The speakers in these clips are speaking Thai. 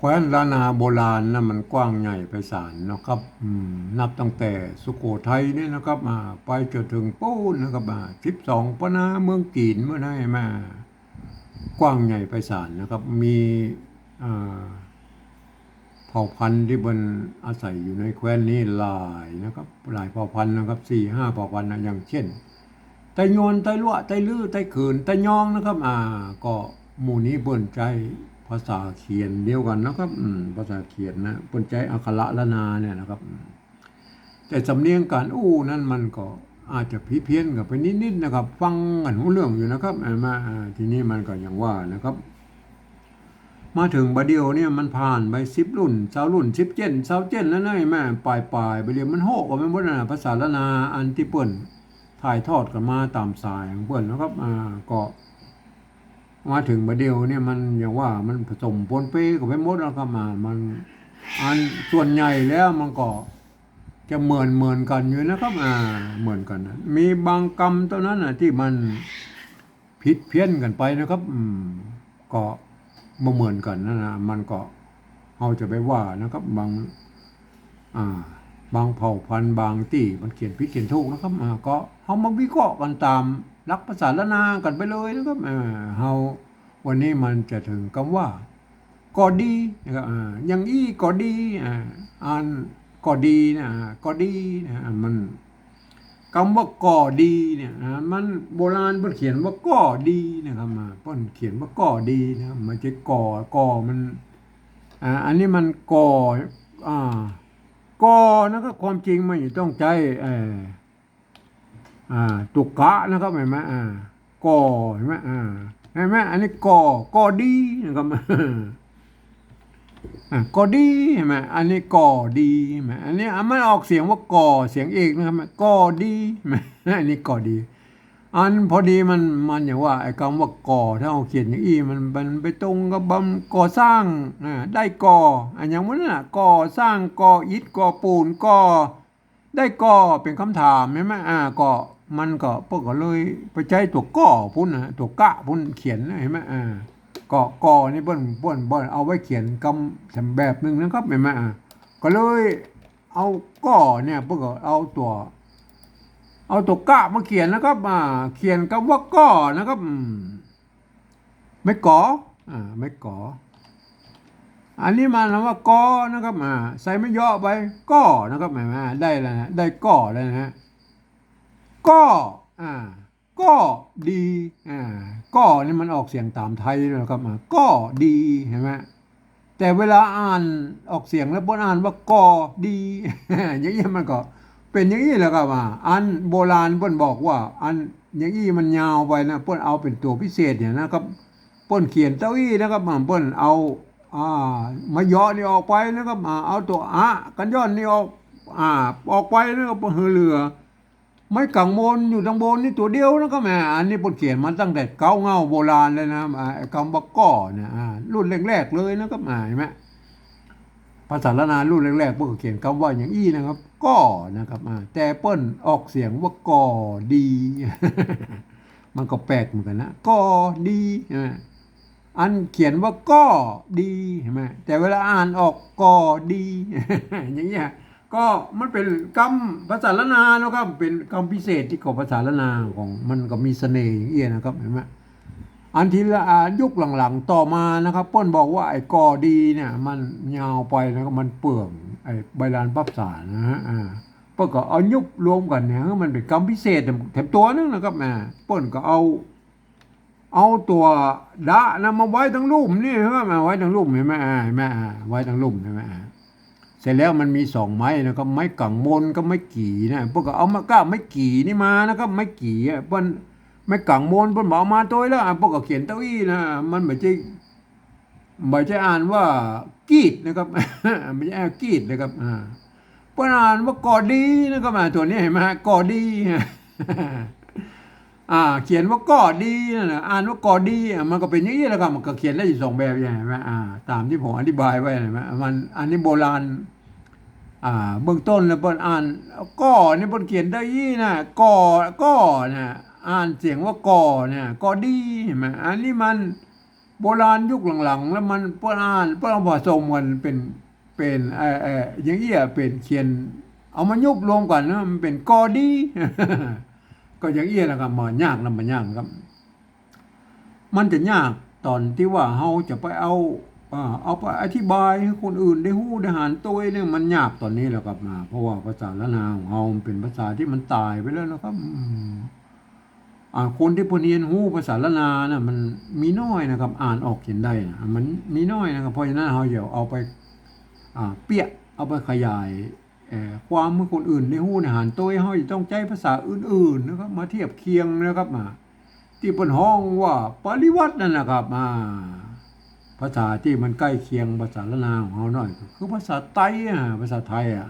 แคว้นล้านนาโบราณนะมันกว้างใหญ่ไพศาลนะครับนับตั้งแต่สุโขทัยเนี่ยนะครับมาไปจนถึงปูนนะครับมาสิบสองปนาเมืองจีนเมื่อไหร่มากว้างใหญ่ไพศาลนะครับ มีเผ่าพันธุ์ที่บนอาศัยอยู่ในแคว้นนี้หลายนะครับหลายเผ่าพันธุ์นะครับสี่ห้าเผ่าพันธุ์นะอย่างเช่นไตยนไตลวไตลื้อไตขืนไตยองนะครับอ่าก็หมู่นี้เปิ้นใจ ภาษาเขียนเดียวกันนะครับภาษาเขียนนะปนใจอักขระละนาเนี่ยนะครับ แต่สำเนียงการอู้นั่นมันก็อาจจะพิเพี้ยนกับไปนิดๆนะครับ ฟังกันรู้เรื่องอยู่นะครับอ่ามาอ่ทีนี้มันก็อย่างว่านะครับ มาถึงบดเดียวเนี่ยมันผ่านไปสิบรุ่นสาวรุ่นสิบเจนสาวเจนแล้วนะแม่ปลายปลายไปเรียนมันโหกออกไปหมดนะภาษาละนาอันที่เปิ้นถ่ายทอดกันมาตามสายของเพื่อนนะครับอ่าก็ มาถึงประเดียวเนี่ยมันอย่างว่ามันผสมปนเปกับไปหมดแล้วครับมา มันอันส่วนใหญ่แล้วมันก็จะเหมือนเหมือนกันอยู่นะครับอ่าเหมือนกันนะมีบางกรรมเท่านั้นนะที่มันผิดเพี้ยนกันไปนะครับ อืมก็มาเหมือนกันนะนะมันก็เราจะไปว่านะครับ บางอ่าบางเผ่าพันธุ์บางที่มันเขียนผิดเขียนถูกนะครับอ่าก็เฮามาวิเคราะห์กันตาม หลักภาษาละนากันไปเลยนะครับเฮาวันนี้มันจะถึงคำว่าก็ดีนะครับอย่างอี้ก็ดีอ่านก็ดีนะก็ดีนะมันคำว่าก่อดีเนี่ยมันโบราณเพิ่นเขียนว่าก่อดีนะครับมาเพิ่นเขียนว่าก่อดีนะมันจะก่อก่อมันอ่าอันนี้มันก่ออ่าก็นะครับความจริงมันต้องใจเออ อ่าตุกกะนะครับเห็นไหมอ่าก่อเห็นไหมอ่าเห็นไหมอันนี้ก่อกอดีนะครับอ่ากอดีเห็นไหมอันนี้กอดีเห็นไหมอันนี้อะมันออกเสียงว่าก่อเสียงเอกนะครับกอดีเห็นไหมอันนี้กอดี อันพอดีมันมันอย่างว่าไอ้คำว่าก่อถ้าเอาเขียนอย่างอี้มันมันไปตรงกับบำก่อสร้างอ่าได้ก่ออันอย่างนั้นน่ะก่อสร้างก่ออิฐก่อปูนก่อได้ก่อเป็นคำถามใช่ไหมอ่าก่อ มันก็พวกก็เลยไปใช้ตัวก่อพุ่นนะตัวกะพุ่นเขียนนะเห็นไหมอ่าก่อก่อนี่เปิ้นเปิ้นเปิ้นเอาไว้เขียนคำแบบหนึ่งนะครับเห็นไหมอ่าก็เลยเอาก่อเนี่ยพวกก็เอาตัว เอาตัวกะมาเขียนนะครับอ่าเขียนคำว่าก้อนะครับอืมไม่ก่ออ่าไม่ก่ออันนี้มาคำว่ากอนะครับอ่าใส่ไม่ย่อไปก้อนะครับหมอ่าได้แล้วนะได้ก้อแล้วนะฮะ ก้ออ่าก้อดีอ่าก้อนี่มันออกเสียงตามไทยนะครับอ่าก้อดีเห็นไหมแต่เวลาอ่านออกเสียงแล้วบนอ่านว่ากอดี อย่างนี้มันก็เป็นอย่างนี้แหละครับอ่าอันโบราณเพิ่นบอกว่า อันอย่างนี้มันยาวไปนะเพิ่นเอาเป็นตัวพิเศษเนี่ยนะครับเพิ่นเขียนเต้าอี้นะครับอ่าเพิ่นเอาอ่ามาย่อนี่ออกไปนะครับอ่าเอาตัวอะกันย้อนนี่ออกอ่าออกไปนะครับเฮือเรือ ไม่กังมนอยู่ทางบนนี่ตัวเดียวนะครับแหมอันนี้เพิ่นเขียนมาตั้งแต่เก้าเงาโบราณเลยนะอ่าไอ้คำว่าก้อเนี่ยรุ่นแรกๆเลยนะครับอ่าเห็นไหมภาษาละนารุ่นแรกๆเพิ่นก็เขียนคำว่าอย่างอี้นะครับก่อนะครับแต่เปิ้นออกเสียงว่าก่อดี มันก็แปลกเหมือนกันนะก่อดีใช่ไหมอันเขียนว่าก่อดีใช่ไหมแต่เวลาอ่านออกก่อดี อย่างเงี้ย ก็มันเป็นคำภาษาละนาเนอะครับเป็นคำพิเศษที่ของภาษาละนาของมันก็มีเสน่ห์อย่างเงี้ยนะครับเห็นไหมอันที่ละอายุคหลังๆต่อมานะครับป้นบอกว่าไอ้กอดีเนี่ยมันยาวไปแล้วก็มันเปลืองไอ้ใบลานปับสารนะฮะอ่าป้นก็เอายุบรวมกันเนี่ยมันเป็นกรรมพิเศษแถมตัวนึงนะครับแม่ป้นก็เอา เอาตัวดะนะมาไว้ทั้งรูปนี่ใช่ไหมไว้ทั้งรูปเห็นไหมอ่าเห็นไหมอ่าไว้ทั้งรูปเห็นไหม เสร็จแล้วมันมีสองไม้นะครับ ไม้กังมนก็ไม้กี่นะพวกก็เอามาก้าไม้กี่นี่มานะครับไม้กี่อะเปิ้นไม่กังมนเพิ่นบอกมาตัวแล้วพวกก็เขียนเต้าอี้นะมันไม่ใช่ไม่ใช่อ่านว่ากีดนะครับไม่ใช่อกีดนะครับอ่าเพิ่นอ่านว่ากอดีนะครับอ่าตัวนี้เห็นไหมฮะกอดี อ่าเขียนว่ากอดีน่ะอ่านว่ากอดีมันก็เป็นอย่างนี้แหละครับมันก็เขียนได้อยู่สองแบบอย่างเห็นไหมอ่าตามที่ผมอธิบายไว้เห็นไหมมันอันนี้โบราณอ่าเบื้องต้นแล้วเปิ้นอ่านก่อนี่เปิ้นเขียนได้ยี่นะก่อก่อนะอ่านเสียงว่าก่อเนี่ยก่อดีเห็นไหมอันนี้มันโบราณยุคหลังๆ แล้วมันเปิ้นอ่านเปิ้นเอาผสมกันเป็นเป็นเออเอออย่างเงี้ยเป็นเขียน เอามายุบรวมกันนะมันเป็นกอดี ก็อย่างเงี้ยนะครับมันยากนะมันยากครับ มันจะยากตอนที่ว่าเฮาจะไปเอาอเอาไปอธิบายให้คนอื่นได้ฮู้ได้หารตัวเนี่ยมันยากตอนนี้แหละครับมาเพราะว่าภาษาละนาของเฮาเป็นภาษาที่มันตายไปแล้วนะครับอ่าคนที่พเรียนฮู้ภาษาละนาน่ะมันมีน้อยนะครับ อ่านออกเขียนได้นะมันมีน้อยนะครับเพราะฉะนั้นเฮาเดี๋ยวเอาไปอ่าเปียกเอาไปขยาย ความเมื่อคนอื่นได้ฮู้ในหารตัวเฮาจะต้องใช้ภาษาอื่นๆนะครับมาเทียบเคียงนะครับมาที่เป็นห้องว่าปริวัตินั่นนะครับอ่าภาษาที่มันใกล้เคียงภาษาละนาของเราหน่อย คือภาษาไต้อะภาษาไทยอะ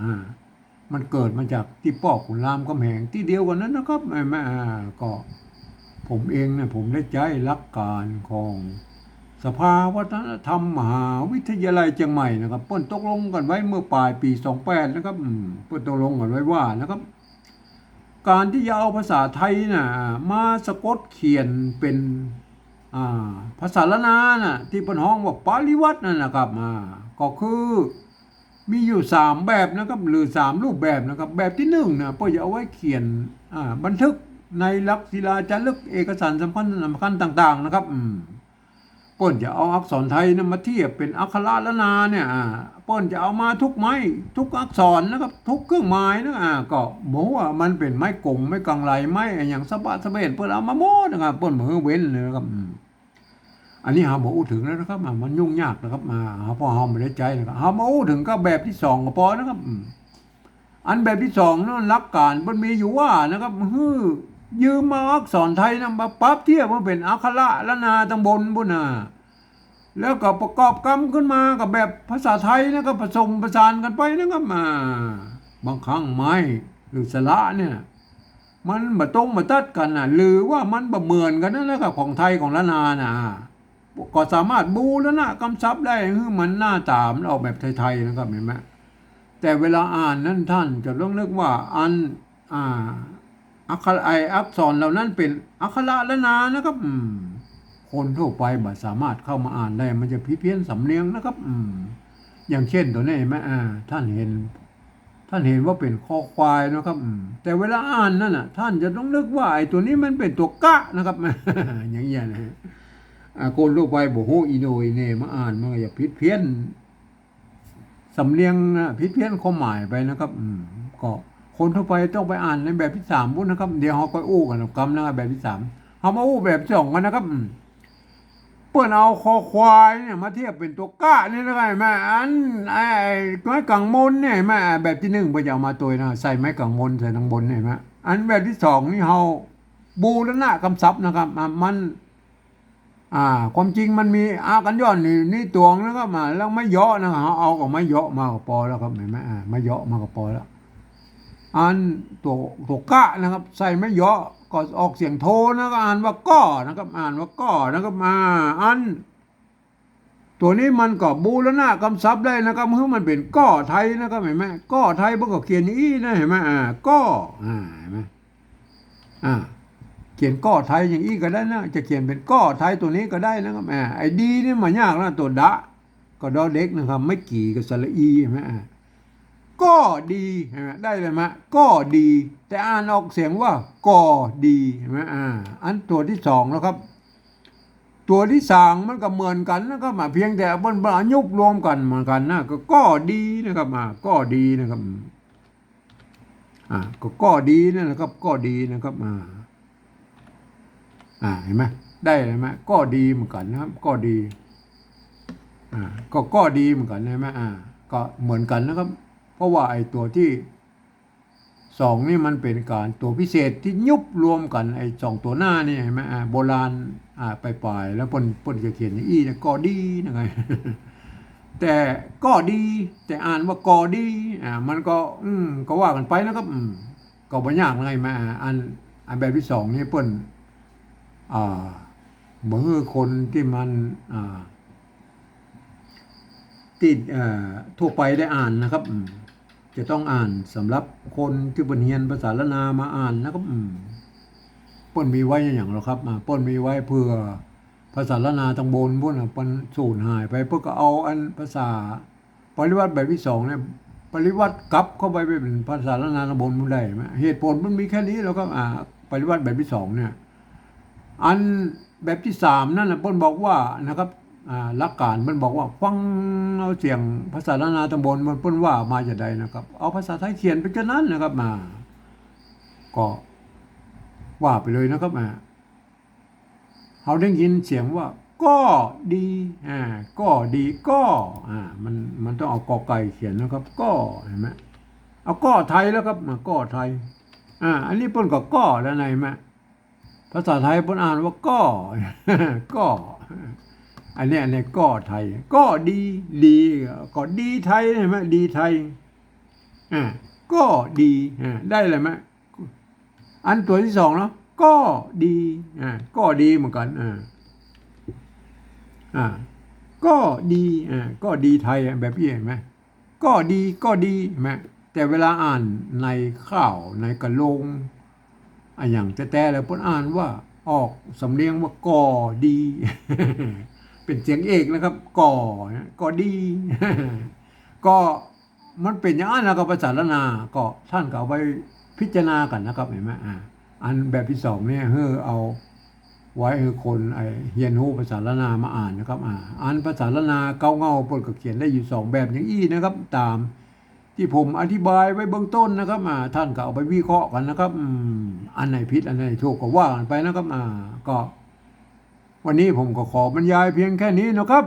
มันเกิดมาจากที่ปอกขุนรามกำแหงที่เดียวกันนั้นนะครับแม่ก็ ผมเองเนี่ยผมได้ใจหลักการของ สภาวัฒนธรรมมหาวิทยาลัยเชียงใหม่นะครับเปิ้นตกลงกันไว้เมื่อปลายปี 28 นะครับเปิ้นตกลงกันไว้ว่านะครับ การที่จะเอาภาษาไทยน่ะมาสะกดเขียนเป็นาภาษาละนาน่ะที่เป็นห้องว่าปาริวัตนั่นนะครับอ่าก็คือมีอยู่สามแบบนะครับหรือสามรูปแบบนะครับแบบที่หนึ่งนะเพื่อจะเอาไว้เขียนบันทึกในลักษศิลาจารึกเอกสารสำคัญสำคัญต่าง ๆ นะครับอืม ป้นจะเอาอักษรไทยนะมาเทียบเป็นอักขระละนาเนี่ยอ่าเปิ้นจะเอามาทุกไม้ทุกอักษรนะครับทุกเครื่องหมายนะอ่าก็บอกว่ามันเป็นไม้กงไม้กังไหลไม้อย่างสะบะสะเบนเปิ้นเอามาหมดนะครับเปิ้นมือเว้นเลยนะครับอันนี้หาบ่อู้ถึงแล้วนะครับอ่ามันยุ่งยากนะครับมาหาพ่อเฮาไม่ได้ใจนะครับหามาอู้ถึงก็แบบที่สองก็พอนะครับอันแบบที่สองนั่นหลักการมันมีอยู่ว่านะครับฮือ ยืมมาอักษรไทยนะมาปรับเทียบว่าเป็นอักขระละนาตำบลบุญน่ะแล้วก็ประกอบกรรมขึ้นมากับแบบภาษาไทยนะก็ผสมประสานกันไปนะครับมา บางครั้งไม้หรือสระเนี่ย มันมาตรงมาตัดกันนะหรือว่ามันบ่เหมือนกันนั่นแหละครับของไทยของละนานะก็สามารถบูแล้วนะกำซับได้คือมันหน้าตามออกแบบไทยๆนะครับเห็นไหมแต่เวลาอ่านนั้นท่านจะต้องนึกว่าอันอ่า อักขระไออักษรเหล่านั้นเป็นอักขระละนานะครับคนทั่วไปบ่สามารถเข้ามาอ่านได้ มันจะพิเพี้ยนสำเนียงนะครับอืมอย่างเช่นตัวนี้เห็นไหมอ่า ท่านเห็น ท่านเห็นว่าเป็นคอควายนะครับแต่เวลาอ่านนั่นน่ะ ท่านจะต้องนึกว่าไอ้ตัวนี้มันเป็นตัวกะนะครับอย่างเงี้ยนะฮะคนทั่วไปบอกโหอีโนอีเนมาอ่านมันก็อย่าพิเพี้ยนสำเนียงนะพิเพี้ยนความหมายไปนะครับ อืมก็ คนทั่วไปต้องไปอ่านในแบบที่สามพุนนะครับ เดี๋ยวเขาก็อู้กันกรรมนะครับแบบที่สามเขามาอู้แบบสองกันนะครับอืมเปิ้นเอาคอควายเนี่ยมาเทียบเป็นตัวก้านี่นะไงแม่อันไอ้ไม้กังมนเนี่ยแม่แบบที่หนึ่งไปเอามาตัวนะใส่ไม้กังมนใส่ทางบนเนี่ยแม่อันแบบที่สองนี่เฮาบูรณะกำซับนะครับอะมัน อ่า ความจริงมันมีอากันย้อนนี่นี่ตวงนะครับมาแล้วไม่เยาะนะครับเอาเอากับไม่เยาะมากับปอแล้วครับเห็นไหมอ่าไม่เยาะมากับปอแล้ว อันตัวตัวกะนะครับ ใส่ไม่เยาะก็ออกเสียงโทนะครับอ่านว่าก้อนะครับ อ่านว่าก้อนะครับมาอัน ตัวนี้มันก็บูรณะกำซับได้นะครับเมื่อมันเป็นก้อไทยนะครับเห็นไหมก้อไทยมันก็เขียนอี้นะเห็นไหมอ่าก้ออ่าเห็นไหมอ่าเขียนก้อไทยอย่างนี้ก็ได้นะจะเขียนเป็นก้อไทยตัวนี้ก็ได้นะครับอ่าไอ้ดีนี่มันยากนะตัวดะก็ดอเด็กนะครับ ไม่กี่กับสระอีเห็นไหมอ่า ก็ดีเห็นไหมได้เลยไหมก็ดี แต่อ่านออกเสียงว่าก็ดีเห็นไหมอ่า อันตัวที่สองแล้วครับ ตัวที่สามมันก็เหมือนกันนะครับมาเพียงแต่บนบายุบรวมกันเหมือนกันนะก็ก็ดีนะครับอ่าก็ดีนะครับอ่าก็ก็ดีนั่นแหละครับ ก็ดีนะครับอ่าอ่าเห็นไหมได้เลยไหมก็ดีเหมือนกันนะครับ ก็ดีอ่าก็ก็ดีเหมือนกันใช่ไหมอ่า ก็เหมือนกันนะครับ เพราะว่าไอ้ตัวที่สองนี่มันเป็นการตัวพิเศษที่ยุบรวมกันไอ้สองตัวหน้านี่เห็นไหมอ่าโบราณอ่าไปปลายแล้วปนปนจะเขียนอย่างอี้นะก็ดีนะไงแต่ก็ดีแต่อ่านว่าก็ดีอ่ามันก็อืมก็ว่ากันไปนะครับอืมก็บ่ยากไงมาอันอันแบบที่สองนี่เปิ้นอ่าบ่คือคนที่มันอ่าที่เอ่อทั่วไปได้อ่านนะครับอืม จะต้องอ่านสำหรับคนที่บนเรียนภาษาละนามาอ่านนะครับป้นมีไว้อย่างหรอครับมาป้นมีไว้เพื่อภาษาละนาตังบนพวกน่ะมันสูญหายไปเพื่อก็เอาอันภาษา ปริวัติแบบที่สองเนี่ยปริวัติกลับเข้าไปเป็นภาษาละนาตังบนมันได้ไหมเหตุผลมันมีแค่นี้แล้วก็อ่าปริวัติแบบที่สองเนี่ย อันแบบที่สามนั่นนะเพิ่นบอกว่านะครับ ลักการมันบอกว่าฟังเอาเสียงภาษาละนาตำบลมันเพิ่นว่ามาจากใดนะครับ เอาภาษาไทยเขียนไปจนนั้นนะครับมา ก็ว่าไปเลยนะครับมาเขาได้ยินเสียงว่า ก็ดีอ่าก็ดีก็อ่ามันมันต้องเอากอไก่เขียนนะครับ ก็เห็นไหมเอาก็ไทยแล้วครับมาก็ไทยอ่าอันนี้เพิ่นก็ก็แล้วไหนไหมภาษาไทยเพิ่นอ่านว่าก็ก็ อันนี้อันนี้ก็ไทย ก็ดีดีก็ดีไทยเห็นไหมดีไทยอ่าก็ดีอ่าได้เลยไหมอันตัวที่สองเนาะก็ดีอ่าก็ดีเหมือนกันอ่าอ่าก็ดีอ่าก็ดีไทยแบบนี้เห็นไหมก็ดีก็ดีเห็นไหมแต่เวลาอ่านในข่าวในกระลงอันอย่างแต่แต่แล้วพนอ่านว่าออกสำเนียงว่าก่อดี เป็นเสียงเอกนะครับก่อนะก่อดีก็มันเป็นอย่างนั้นนะครับภาษาละนาก็ท่านก็เอาไว้พิจารณากันนะครับเห็นไหมอ่าอันแบบที่สองเนี่ยเฮ้อเอาไว้ให้คนไอเฮียนฮู้ภาษาละนามาอ่านนะครับอ่าอันภาษาละนาเก้าเงาเพิ่นก็เขียนได้อยู่สองแบบอย่างอี้นะครับ ตามที่ผมอธิบายไว้เบื้องต้นนะครับอ่าท่านก็เอาไปวิเคราะห์กันนะครับอืมอันไหนผิดอันไหนถูกก็ว่ากันไปนะครับอ่าก็ วันนี้ผมก็ขอบรรยายเพียงแค่นี้นะครับ